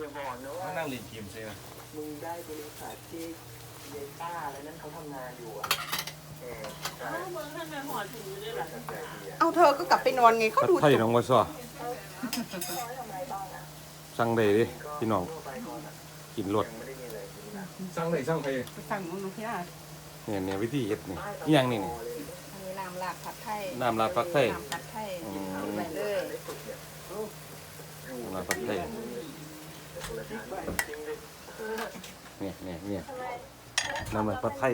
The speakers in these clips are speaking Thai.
อย่าบอกนะว่า มานั่งเล่นเกมใช่ไหมมึงได้บริษัทที่เยต้าอะไรนั่นเขาทำงานอยู่อะเออใช่อ้าวเมืองท่านแม่หอถึงอยู่ได้หบลัริงษัทใจดีอะเอาเธอก็กลับไปนอนไงเขาผัดดูไทยจน้บองว่าซ้อสั่งได้ดิพี่น้องทั่วไปก่อนอะกินรสยังไม่ได้มีอะไรกินนะสั่งไหนสั่งใครสั่งน้องพี่นาเนี่ยเนี่ยวิธีเฮ็ดนี่อิหยังนี่นี่ อันนี้น้ำลาบผัดไทยน้ำลาบผัดไทย น้ำผัดไทยอืมเอาไปเลยมาผัดไทยคนละทางจริงดิ เนี่ยเนี่ยเนี่ยน้ำลาบผัดไทย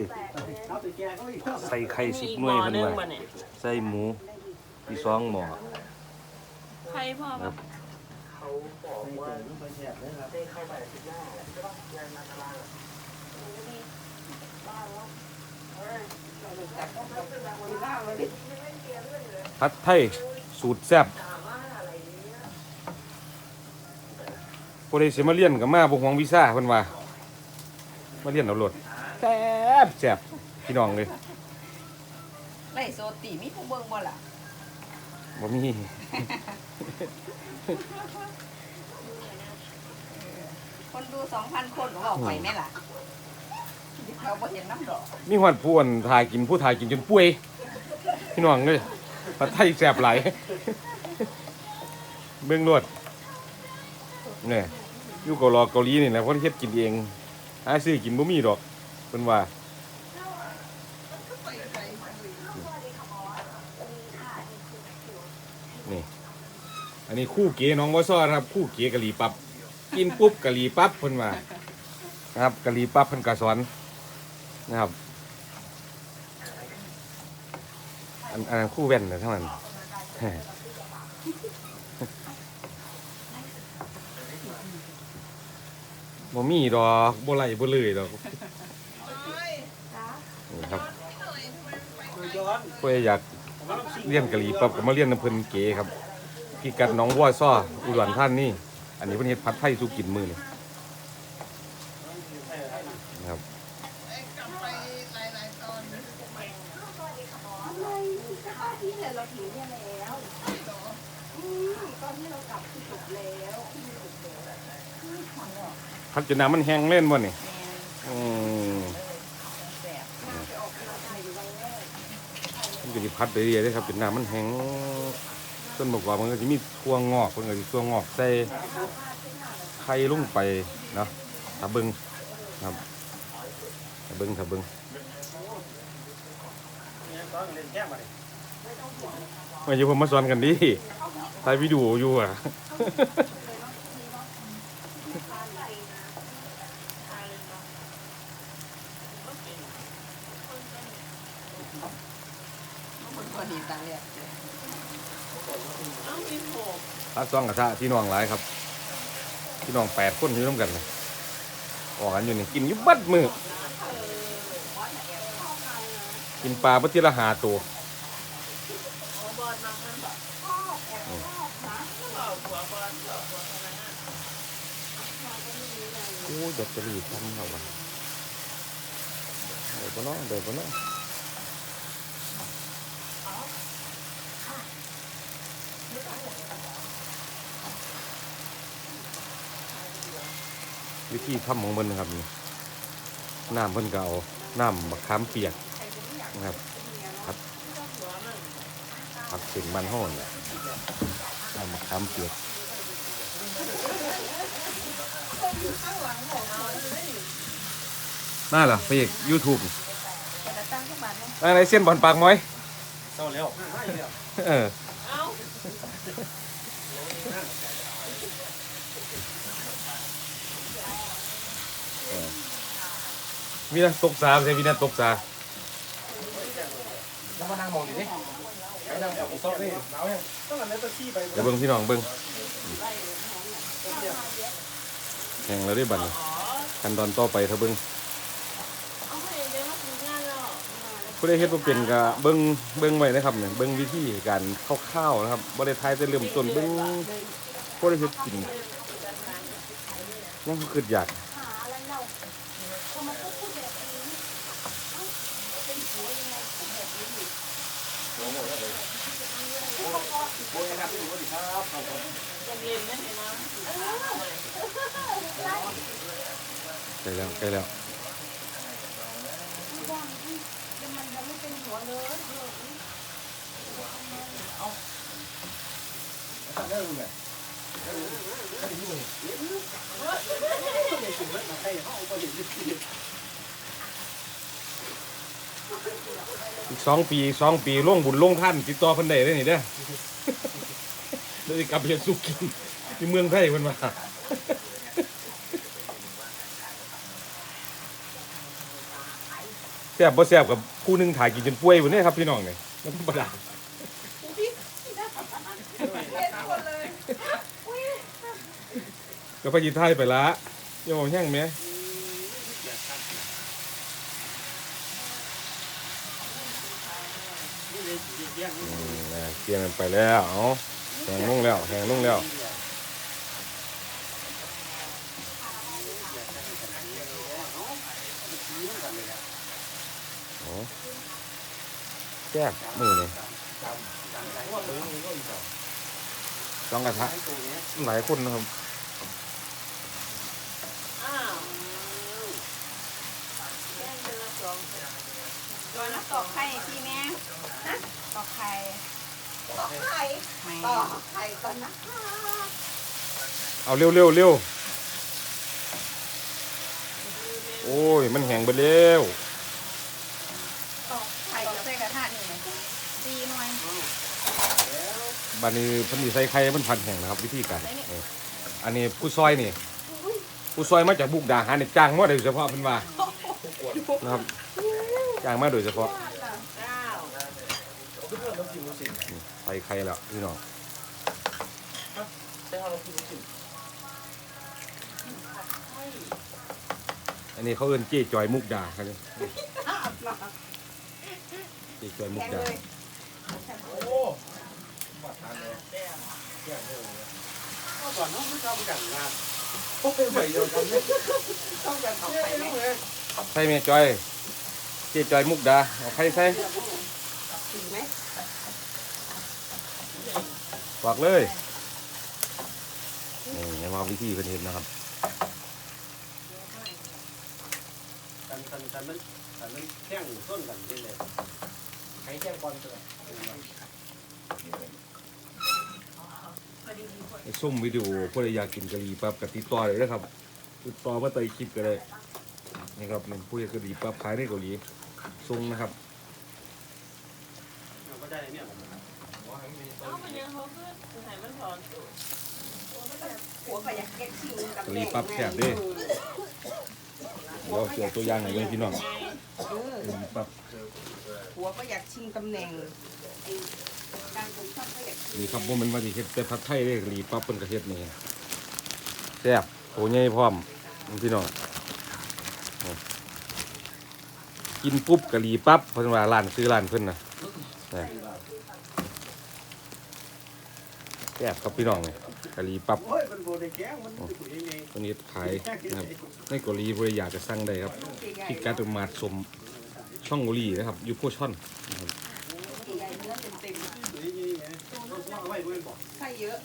ใส่ไข่สิบหน่วยหเพิ่นนึงว่ามาเนี่ยใส่หมูมีสองหม้อใครพ่อครัปะบเขาบอกว่าได้เข้าไปอาทิตย์หน้าแหละใช่ปะงานมาตารางอะผัดไทยสูตรแซ่บ ผู้ใดสิมาเรียนก็มาบ่ห่วงวีซ่าเพิ่นว่า มาเรียนเอาโลดแซ่บแซ่บพี่น้องเลยไล่โซตีมีผู้เบิ่งบ่ล่ะบ่มีคนดูสองพันคนก็บอกไปแม่ล่ะเราบ่เห็นน้ำดอกมีฮอดผู้อันทายกินผู้ทายกินจนป่วย พี่น้องเลยผัดไทยแซ่บหลายเบิ่งโลด เนี่ยอยู่เกาหลีเกาหลีนี่แหละเพิ่นเฮ็ดกินเองหาซื้อกินบ่มีดอกเพิ่นว่านี่อันนี้คู่เก๋น้องวอซ้อนะครับ คู่เก๋กะหรี่ปั๊บกินปุ๊บกะหรี่ปั๊บเพิ่นว่านะครับกะหรี่ปั๊บเพิ่นก็สอนนะครับอันอันคู่แว่นนะเท่านั้น บ่มีดอกบ่ไหลบ่เลยดอกนี่ครับเพื่ออยากเรียนกะหรี่ปั๊บก็มาเรียนน้ำเพิ่นเก๋ครับพี่กัดหน้องวัวซ้ออุดรท่านนี่ อันนี้เพิ่นเฮ็ดผัดไทยสู่กินมือนี่นะครับ พักจนน้ำมันแห้งเล่นบ่นี่อืมมันก็สิพัดไปเรื่อยๆเลยครับจนน้ำมันแห้งต้นบอกว่ามันก็จะมีทั่วงอกมันก็จะทั่วงอกใส่ไข่ลงไปเนาะถ้าเบิ่งครับถ้าเบิ่งถ้าเบิ่งมาอยู่ผมมาสอนกันดิถ่ายวิดีโออยู่อะ คนตัวนี้ต่างเรียก เอ้ามีโผล่ พัก ซองกระทะพี่น้องหลายครับ พี่น้องแปดคนอยู่ร่วมกันเลยออกกันอยู่นี่กินยุบบัดมือกินปลาปฏิละหาตัวอลมามันบอกบอกหัวบอลบอกหัวอะไรนะโอ้ยแบตเตอรี่ทำเราวะเดี๋ยวปะเนาะเดี๋ยวปะเนาะ วิธีทำของมันนะครับนี่น้ำเพิ่นก็เอาน้ำมะขามเปียกนะครับผัดผัดเส้นมันห่อนเนี่ยน้ำมะขามเปียกน่าเหรอไปอีกยูทูบอะไรเส้นบอลปากม้อยเศร้าแล้วเออ เอ้า มีนักตกสาใช่มีนักตกสาแล้วมานั่งมองดิไปนั่งกับโต๊ะนี่หนาวยังต้องอันนี้ตะขี้ไปเดี๋ยวเบิ้งพี่น้องเบิ้งแข่งแล้วได้บัตรขั้นตอนต่อไปถ้าเบิ้งเอาให้เดี๋ยวมาถึงงานแล้วผู้ใดเฮ็ดบ่เป็นก็เบิ้งเบิ้งไว้นะครับเนี่ยเบิ้งวิธีการคร่าวๆนะครับบ่ได้ทายแต่เริ่มต้นเบิ้งผู้ใดเฮ็ดกินยังคืออยาก จะเรียนไม่เห็นนะ ใก ล้แล้วใกล้แล้วอีกสองปีอีกสองปีล่วงบุญล่วงท่านติดต่อเพิ่นได้เลยนี่เด้อ เดี๋ยวสิกลับไปเฮ็ดสุกินที่เมืองไทยเพิ่นว่า แซ่บบ่แซ่บกับผู้หนึงถ่ายกินจนป่วยพุ่นนี่ครับพี่น้องเนี่มันธรรมดาเห็นหมดเลยก็ไปยินไทยไปละย่าบอกแห้งไหมอืมนะเกียงกันไปแล้วเอาแหงลงแล้วแหงลงแล้ว แซ่บมือเลยสองกระทะหลายคนนะครับอ้าวแย่งกันละสองตัวนักตอกไข่ที่แม่ฮะตอกไข่ต่อไข่ไม่ต่อไข่ก่อนนะเอาเร็วเร็วเร็วโอ้ย มันแห้งไปเร็ว ตอกไข่ใส่กระทะนี่ไหมตีหน่อย บันนี้เพันธีใส่ไข่มันพันแห้งนะครับ วิธีการเอออันนี้ผู้ซอยนี่ ผู้ซอยมาจากบุกดาหารนี่จ้างมาโดยเฉพาะเพิ่นว่านะครับจ้างมาโดยเฉพาะเก้าเพื่อนเรากินเราสิใส่ไข่แล้วพี่น้องใช่เรากินเราสิอันนี้เขาเอิ้นเจ๊จอยมุกดาครับเนี่ยเจ๊จอยมุแกกงดาเลยโอ้มาทานเลย แก่เลยก็ก่อนน้องไม่ทำกันงานโอ้ยใหม่เดียวกันเนี่ยต้องการตอกไข่ไหมใส่แม่จอยเจ๊จอยมุกดาเอาไข่ใส่ถึงไหมฝากเลยนี่มาวิธีเพิ่นเห็นนะครับกันกันกันมันกันมันแข่งต้นกันยังไงใครแข่งบอลตัวไอ้ ส้มวิดีโอผู้ใดอยากกินกะหรี่ปั๊บกติดต่อเลยนะครับติดต่อมาใต้คลิปก็ได้นี่ครับนี่ผู้ใดกะหรี่ปั๊บขายในเกาหลีส่งนะครับก็ได้เนี่ยเอามันยังเขาขึ้นคือให้มันถอนกะหรี่ปั๊บแซ่บเด้เดี๋ยวเจอตัวอย่างให้เบิ่งพี่น้องกะหรี่ปั๊บหัวก็อยากชิงตำแหน่ง ไอ้ารผมชอบก็อยากชิงนี่ครับบ่แมันว่าสิเฮ็ดแต่ผัดไทยเด้กะหรี่ปั๊บเพิ่นก็เฮ็ดนี่แซ่บโตใหญ่พร้อมพี่น้องกินปุ๊บกะหรี่ปั๊บเพิ่นว่าร้านซื้อร้านเพิ่นน่ะแซ่บครับพี่น้องนี่กะหรี่ปั๊บโอ้ยมันโบได้แก้งมันอยู่ยังไงตัวนี้ขายนะครับในเกาหลีบริอยากจะสั่งได้ครับพิกัดมาดสมช่องโกลีนะครับอยูโพช่อนนะครับ ใหญ่เนื้อเต็ม อยู่ยังไงต้ องไว้ด้วยบอกๆไส้เยอะ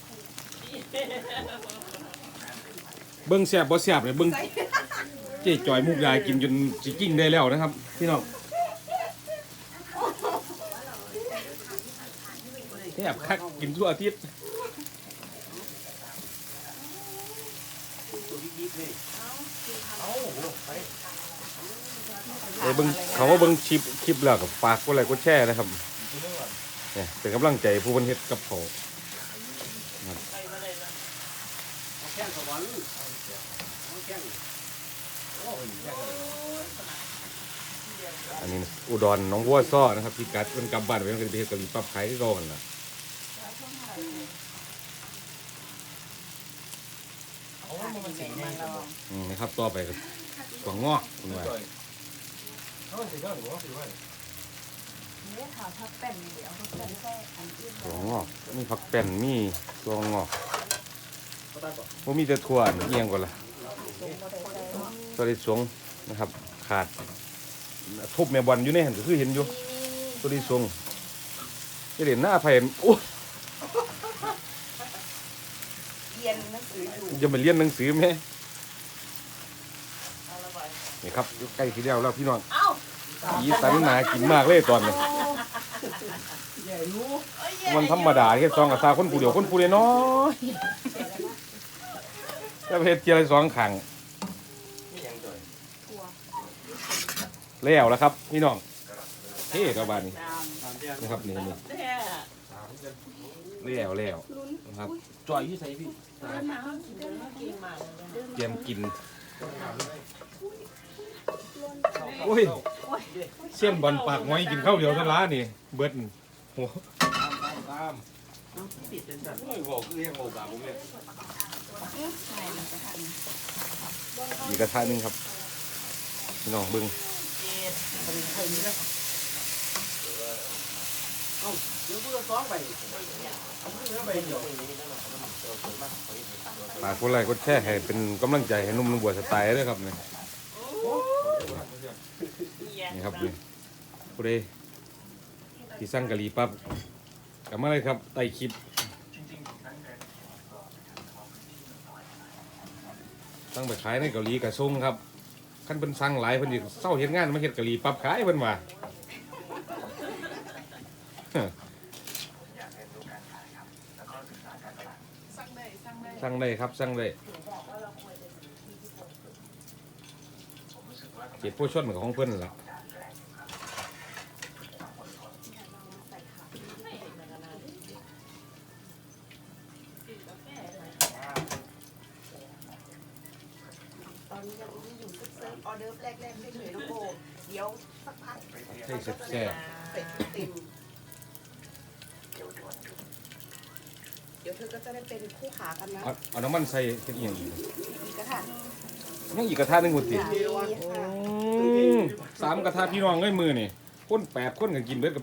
เบิ้งแซ่บบ่แซ่บเนี่ยเบิ้งไส้เจ๊จอยมุกดากินจนสิกิ้งได้แล้วนะครับ พี่น้องแซ่บคักกินทั่วอาทิตย์เอาไปไปเบิ้งเขาว่าเบิ้งคลิปคลิปแล้วกับฝากกดไลค์กดแชร์นะครับ เนี่ยเป็นกำลังใจผู้คนเฮ็ดกับเขาแข่งสวรรค์แข่งอันนี้อุดรน้องวัวซ้อนะครับพี่กัดมันกลับบ้านไปมันก็จะไปเฮ็ดกะหรี่ปั๊บขายที่ก่อนล่ะอืมนะครับต่อไปก็กวางงอกคุณว่า เขาสีแดงหรือว่าสีว่าเนี่ยค่ะถ้าแป้นเดี๋ยวเขาจะใส่อันอื่นถั่วงอกมีผักแป้นมีตัวงอกก็ได้บอกว่ามีแต่ถั่วอันเอียงก่อนล่ะตัวที่สวงนะครับ ขาดทุบแม่บอลอยู่ในหันก็คือเห็นอยู่ตัวที่สวงจะเห็นหน้าไผ่โอ้เรียนหนังสืออยู่จะมาเรียนหนังสือไหมเอาละบ่นี่ครับใกล้ที่แล้วแล้วพี่น้อง เอ้า สีสันหนากินมากเลยตอนนี้มันธรรมดาแค่ซองกับซาคนผู้เดียวคนผู้เดียวน้อยจะเพชรเจียร์สองขังแล้วแล้วครับพี่น้องเท่กับบานนี้ตามเที่ยงนะครับนี่นี่แท้สามเดือนแล้วแล้วนะครับจ่อยที่ใส่พี่เดินมาเขากินเดินมากินมาเลยเตรียมกิน โอ้ยเส้นบอลปากไว้กินข้าวเดียวซะล้านี่เบิดโอ้โหตามตามตามปิดเป็นสัตว์ไม่บอกคือยังบอกแบบผมเนี่ยอีกกระทะหนึงครับพี่น้องเบิ้งปาเนื้อไปเดี๋ยวฝากคนไลค์กดแชร์ให้เป็นกำลังใจให้หนุ่มนุ่มบัวสไตล์ด้วยครับเนี่ย นี่ครับนี่ผู้ใดที่สั่งกะหรี่ปั๊บกลับมาเลยครับใต้คลิปสั่งไปขายในเกาหลีกระซุงครับขั้นเป็นสั่งหลายเพิ่นสิเศร้าเฮ็ดงานมาเฮ็ดกะหรี่ปั๊บขายเพิ่นว่าสั่งได้สั่งได้ครับสั่งได้เก็บผู้ชนของเพิ่นนั่นล่ะ ตอนนี้ยังมีอยู่เซิร์ฟออเดอร์แรกๆเฉยๆน้องโบเดี๋ยวสักพักให้แซ่บเสร็จเต็มเดี๋ยวเธอก็จะได้เป็นคู่ขากันนะๆเอาเอาน้ำมันใส่เฮ็ดอีหยังอีกอีกกระถางยังอีกกระทะหนึงหมดติมีค่ะอืมสามกระทะพี่น้องเอ้ยมือนี่คนแปดคนก็กินเบิดกับ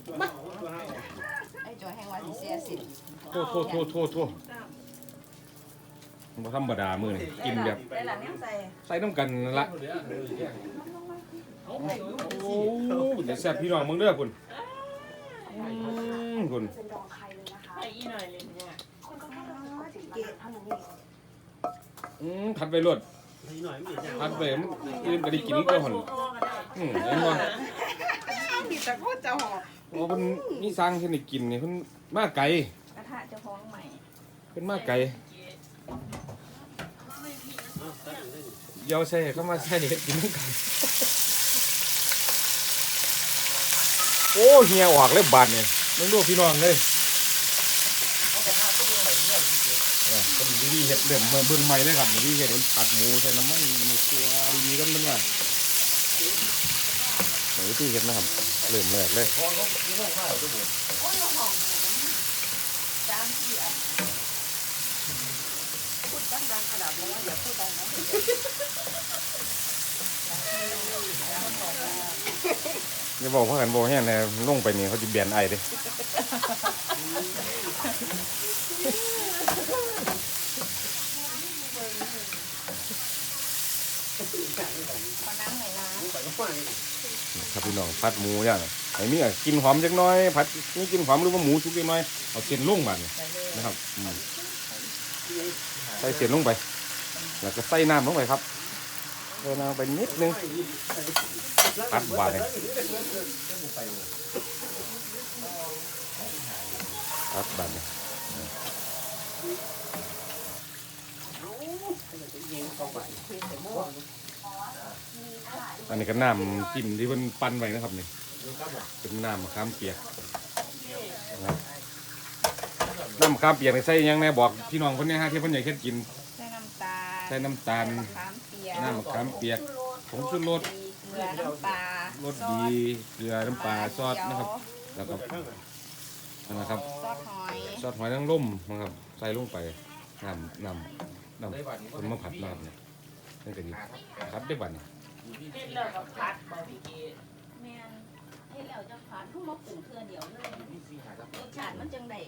ไอ้จอยแห่งวันที่เสียสิโทษโทษโทษโทษโทษ บ่ธรรมดามือนี่กินแบบได้หลานยังใส่ใส่น้ำกันนั่นละโอ้เดี๋ยวแซ่บพี่น้องมึงเด้อคุณอืมคุณไอ้อีหน่อยเลยเนี่ยเกตทำอย่างนี้อืมผัดไปรวดนิดหน่อยไม่เห็นผัดไปมันอื่นก็ได้กินก็หั่นอืมเห็นบ่มีแต่โคตรจะหอมโอ้เพิ่นมีสร้างเฮ็ดให้กินนี่เพิ่นมาไกลกระทะเจ้าของใหม่เพิ่นมาไกล เดี๋ยวใส่เข้ามาใส่เฮ็ดกินนำกันโอ้เฮียออกเลยบาดนี่มึงดูพี่น้องเลยเนี่ยเป็นวิธีเฮ็ดเริ่มเบิ่งใหม่เลยครับวิธีเฮ็ดมันผัดหมูใส่น้ำมันหมูตัวดีๆกันมันว่าวิธีเฮ็ดนะครับเริ่มแรกเลย โอ้ยหอมจานที่อัน พู ดดังๆขนาดนี้ว่าอย่าพูดดังนะอย่าบอกว่ากันบอกแห้งนะลงไปนี่เขาจะเบียนไอเด้ครับพี่น้องผัดหมูย่างไอ้มีอ่กินหอมจักน้อยผัดมีกลินหอมหรือว่าหมูสุกจักหน้อยเอาเส้นลงมาเนี่ยนะครับใส่เส้นลงไป แล้วก็ใส่น้ำลงไปครับใส่น้ำไปนิดนึงผัดหวานเลยผัดหวานเลยอันนี้ก็น้ำจิ้มที่มันปั้นไว้นะครับนี่เป็นน้ำมะขามเปียกน้ำมะขามเปียกนี่ใส่ยังแน่บอกพี่น้องคนนี้ฮะที่เพิ่นอยากเฮ็ดกิน ใส่น้ำตาลใส่น้ำตาล มะขามเปียกน้ำมะขามเปียก ผงชูรส เกลือน้ำปลารสดีเกลือน้ำปลาซอสนะครับ แล้วก็นั่นนะครับ ซอสหอยซอสหอยนางรมนะครับ ใส่ลงไปน้ำน้ำน้ำคนมาผัดน้ำเนี่ยนั่นก็ดีครับได้บัดนี่เฮ็ดแล้วกับพัดบ่พี่เกดแม่นเฮ็ดแล้วจะผ่านทุกมาปรุงเครือเดียวเลยรสชาติมันจังได้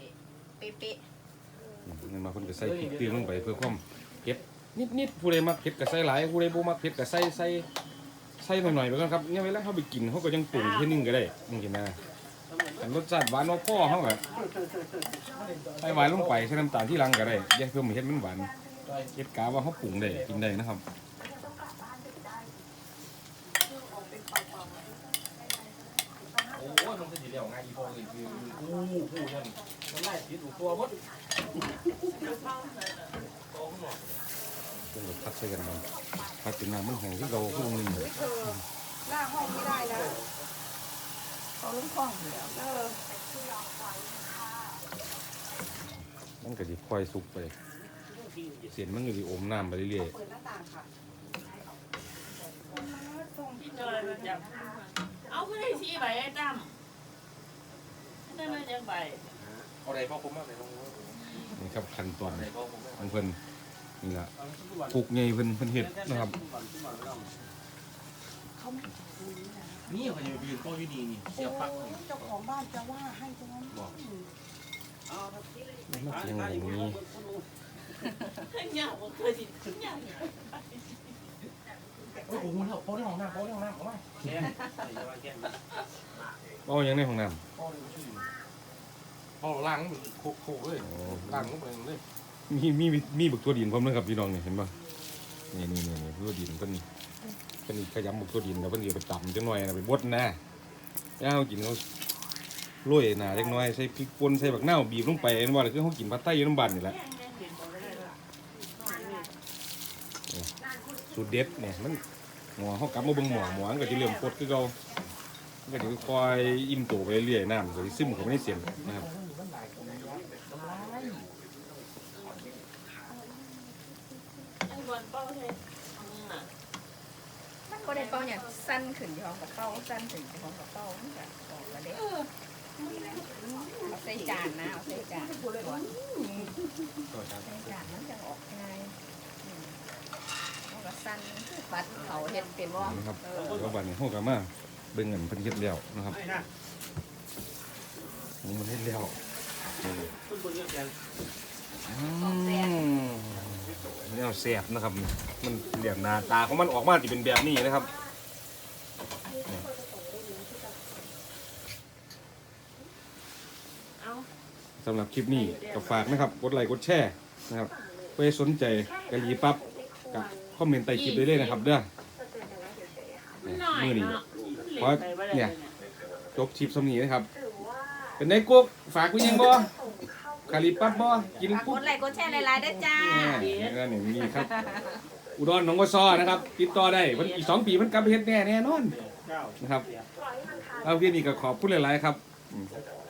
เป๊ะนั่นมาคนก็ใส่พริกเกลือลงไปเพื่อความ นิดนิดผู้ใดมักเผ็ดก็ใส่หลายผู้ใดบ่มักเผ็ดก็ใส่ใส่ใส่หน่อยๆไปก่อนครับเนี่ยเวลาเขาไปกินเขาก็ยังปรุงแค่นึงก็ได้นี่เห็นะแต่รสชาติหวานว่าพ่อเขาแบบใส่หวานลงไปใส่น้ำตาลที่รังก็ได้แยกเพิ่อมาเฮ็ดมันหวานเฮ็ดกาว่าเขาปรุงได้กินได้นะครับโอ้โยมันจะเลี้ยวง่ายอีพอเลยคืออู้หู้นั่นมันไล่ติดตัวหมด เพิ่นก็พัดใส่กันมันพัดจนน้ำมันแห้งที่เราคือนึงเลยเธอหน้าห้องไม่ได้นะเขาลุ้มคล้องเดี๋ยวเออมันก็สิค่อยสุกไป เสียนมันก็สิอมน้ำไปเรื่อยเปิดหน้าต่างค่ะพี่จอยมันจับเอาขึ้นได้สี่ใบไอ้ตั้มได้มาจากใบเอาไหนพ่อผมมากไหนพ่อผมๆนี่ครับขั้นตอนของเพิ่น นี่ล่ะปลูกใหญ่เพิ่นเพิ่นเฮ็ดนะครับนี่เขาอยู่ยืนโต๊ะอยู่ดีนี่เสียบปลั๊กนี่เจ้าของบ้านจะว่าให้ตรงนั้นมันเพียงอย่างนี้เนี่ยผมเคยสิเนี่ยโอ้โหเขาเขาได้ห้องน้ำเขาได้ห้องน้ำเขาไหมแค่แค่เอาอย่างในห้องน้ำพ่อชื่อพ่อล้างมันโคกโคกเลยโอ้ล้างก็ไปเลย มีมีมีบักตัวดินพร้อมนะครับพี่น้องเนี่ยเห็นป่ะนี่นี่นี่นี่ตัวดินเพิ่นเพิ่นขยำบักตัวดินแล้วเพิ่นสิเอาไปตำจังหน่อยนะไปบดนะแล้วเอากินเขาโรยหน้าจักน่อยใส่พริกป่นใส่บักเน่าบีบลงไปเห็นว่าคือเฮากินผัดไทยอยู่น้ำบ้านนี่แหละสูตรเด็ดเนี่ยมันหมอเฮากลับมาเบิ่งหมอหมอมันก็สิเริ่มพดคือเก่ามันก็สิค่อยอิ่มตัวไปเรื่อยๆน้ำก็สิซึมเข้าไปในเส้นนะครับ ไอ้บอลเป้าใช่มึงอะ มันก็ได้ เป้าเนี่ยสั้นขึ้นที่ห้องกับเป้าสั้นขึ้นที่ห้องกับเป้ามันก็ออกแล้วเด้เอาใส่จานนะเอาใส่จานก่อนใส่จานมันจะออกง่ายอืมเอาก็สั้นปัดเขาเห็ดเป็นว่านะครับเออแล้วบัดนี้เฮาก็มาเบิ่งเงินเพิ่นเฮ็ดแล้วนะครับนี่มันเฮ็ดแล้วนี่อืมแนวแซ่บนะครับ มันเรียกหน้าตาของมันออกมาสิเป็นแบบนี้นะครับนี่ เอา สำหรับคลิปนี้ก็ฝากนะครับกดไลค์กดแชร์นะครับเพื่อให้สนใจกะหรี่ปั๊บกับคอมเมนต์ใต้คลิปได้เลยนะครับเด้อหน่อยมื้อนี้เนาะเพราะเนี่ยจบคลิปสำนีนะครับ เป็นไงกุ๊กฝากกูยังบ่กะหรี่ปั๊บบ่กินฝากปุ๊กบดไลค์กดแชร์หลายๆด้วยจ้าเนี่ยนี่นี่มีครับ อุดรหนองวัวซอนะครับ ติดต่อได้มันอีกสองปีมันกลับไปเฮ็ดแน่แน่นอนนะครับเอาเพียงนี้ก็ขอบคุณหลายๆครับอืม